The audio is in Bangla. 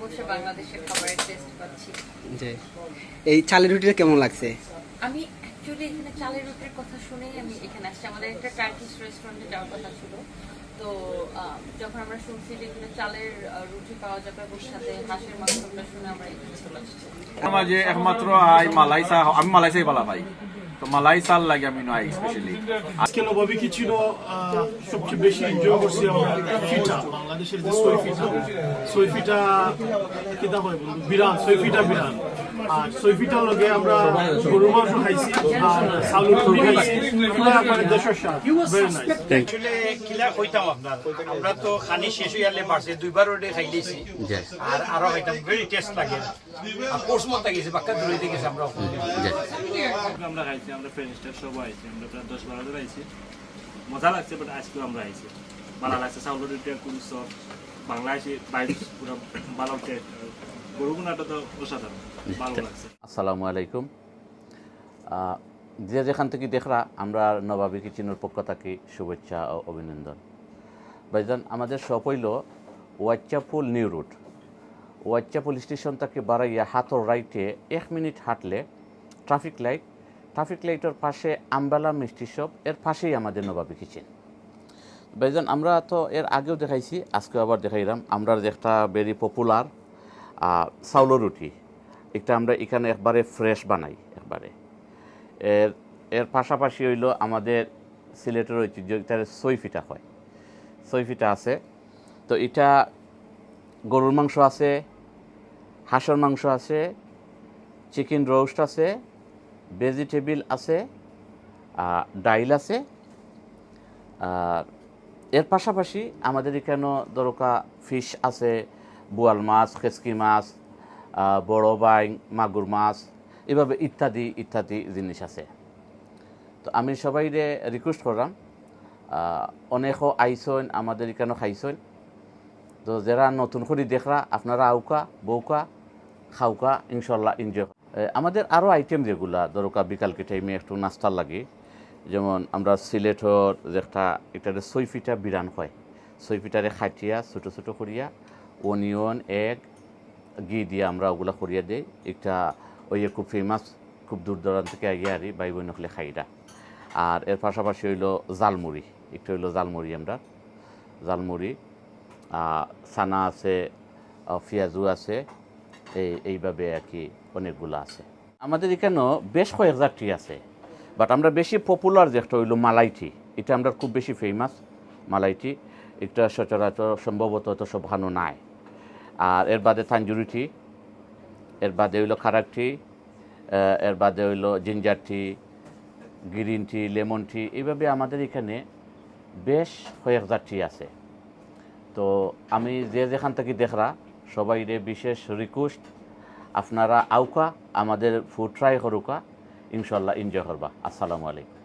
বসে বাংলাদেশের খাবারের টেস্ট পাচ্ছি। যে এই চালের রুটিটা কেমন লাগছে? আমি অ্যাকচুয়ালি এখানে চালের রুটির কথা শুনেই আমি এখানে আসছি। আমাদের একটা টার্কিশ রেস্টুরেন্টে যাওয়ার কথা ছিল। তো আহ, যখন আমরা শুনছি যে এখানে চালের রুটি পাওয়া যাবে ওর সাথে হাঁসের মাংসটা শুনে আমরা এখানে চলে আসছি। মাঝে একমাত্র আই মালাই চা আমি মালাই চাই ভালো পাই তো মালাই চাল লাগে আমি নয় স্পেশালি আজকে নবাবি কি ছিল সবচেয়ে বেশি এনজয় করছি আমরা ফিটা, বাংলাদেশের যে সই ফিটা সই ফিটা কিতা হয় বিরান সই ফিটা বিরান আর লগে আমরা গরুর মাংস খাইছি আর চাউলের রুটি খাইছি। পুরা মানে দেশের স্বাদ ভেরি নাইস আসলে কিলা কইতাম আপনার আমরা তো খানি শেষ হয়ে গেলে পারছে দুইবার ওটা খাই লিছি আর আরও খাইতাম ভেরি টেস্ট লাগে। আর কোর্স মত গেছে বাক্কা দূরে গেছে আমরা আমরা খাইছি আমরা ফ্রেন্ডস্টার সব আইছি আমরা প্রায় দশ বারো জন আইছি। মজা লাগছে বাট আজকেও আমরা আইছি। ভালো লাগছে চাউলের রুটিয়া কুড়ি সব বাংলা আইসি বাইরে পুরো ভালো টেস্ট গরুগুনাটা তো অসাধারণ ভালো লাগছে। আসসালামু আলাইকুম। যে যেখান থেকে দেখরা আমরা নবাবী কিচেনের পক্ষ থাকি শুভেচ্ছা ও অভিনন্দন। ভাইজান আমাদের সব হইল ওয়াচ্চাপুল নিউ রুট। ওয়াচ্চাপুল স্টেশন থেকে বাড়াইয়া হাতর রাইটে এক মিনিট হাঁটলে ট্রাফিক লাইট ট্রাফিক লাইটের পাশে আম্বালা মিষ্টি শপ এর পাশেই আমাদের নবাবী কিচেন। ভাইজান আমরা তো এর আগেও দেখাইছি আজকে আবার দেখাইলাম। আমরা যেটা ভেরি পপুলার চাউলের রুটি এটা আমরা এখানে একবারে ফ্রেশ বানাই, একবারে। এর এর পাশাপাশি হইল আমাদের সিলেটের ঐতিহ্য, এটার ফিটা হয়। সই ফিটা আছে। তো এটা গরুর মাংস আছে, হাঁসের মাংস আছে চিকেন রোস্ট আছে ভেজিটেবিল আছে ডাইল আছে। আর এর পাশাপাশি আমাদের এখানে দরকা ফিশ আছে বোয়াল মাছ, খেসকি মাছ বড় বাইং, মাগুর মাছ, এভাবে ইত্যাদি ইত্যাদি জিনিস আছে। তো আমি সবাইরে রিকোয়েস্ট করলাম অনেকও আইসন আমাদের এখানে খাইছেন তো যারা নতুন করে দেখরা, আপনারা আউকা, বউকা, খাউকা, ইনশাল্লাহ এনজয় আমাদের আরও আইটেম যেগুলা দরকা বিকালকে টাইমে একটু নাস্তার লাগে, যেমন আমরা সিলেটর যেটা এটাতে সৈফিটা বিরান হয়। সৈফিটারে খাটিয়া, ছোটো ছোটো করিয়া অনিয়ন এক ঘি দিয়ে আমরা ওগুলা করিয়া দিই। একটা ওই খুব ফেমাস খুব দূর দূরান্ত থেকে আগে আরি ভাই বোন হলে খাইরা। আর এর পাশাপাশি হইল জালমুড়ি একটা হইল জালমুড়ি আমরা। জালমুড়ি সানা আছে ফিয়াজু আছে, এই, এইভাবে আর কি অনেকগুলো আছে। আমাদের এখানেও বেশ কয়েক জাতি আছে বাট আমরা বেশি পপুলার যেটা হইল মালাইটি এটা আমরা খুব বেশি ফেমাস মালাইটি এটা সচরাচর সম্ভবত তো সব নাই। আর এর বাদে তাঞ্জুরি টি, এর বাদে হইল খারাক টি এর বাদে হইল ginger tea, green tea, lemon tea, এইভাবে আমাদের এখানে বেশ কয়েক জাতি আছে। তো আমি যে যেখান থেকে দেখরা, সবাইরে বিশেষ রিকোয়েস্ট আপনারা আউকা আমাদের ফুড ট্রাই করুকা, ইনশাল্লাহ এনজয় করবা। আসসালামু আলাইকুম।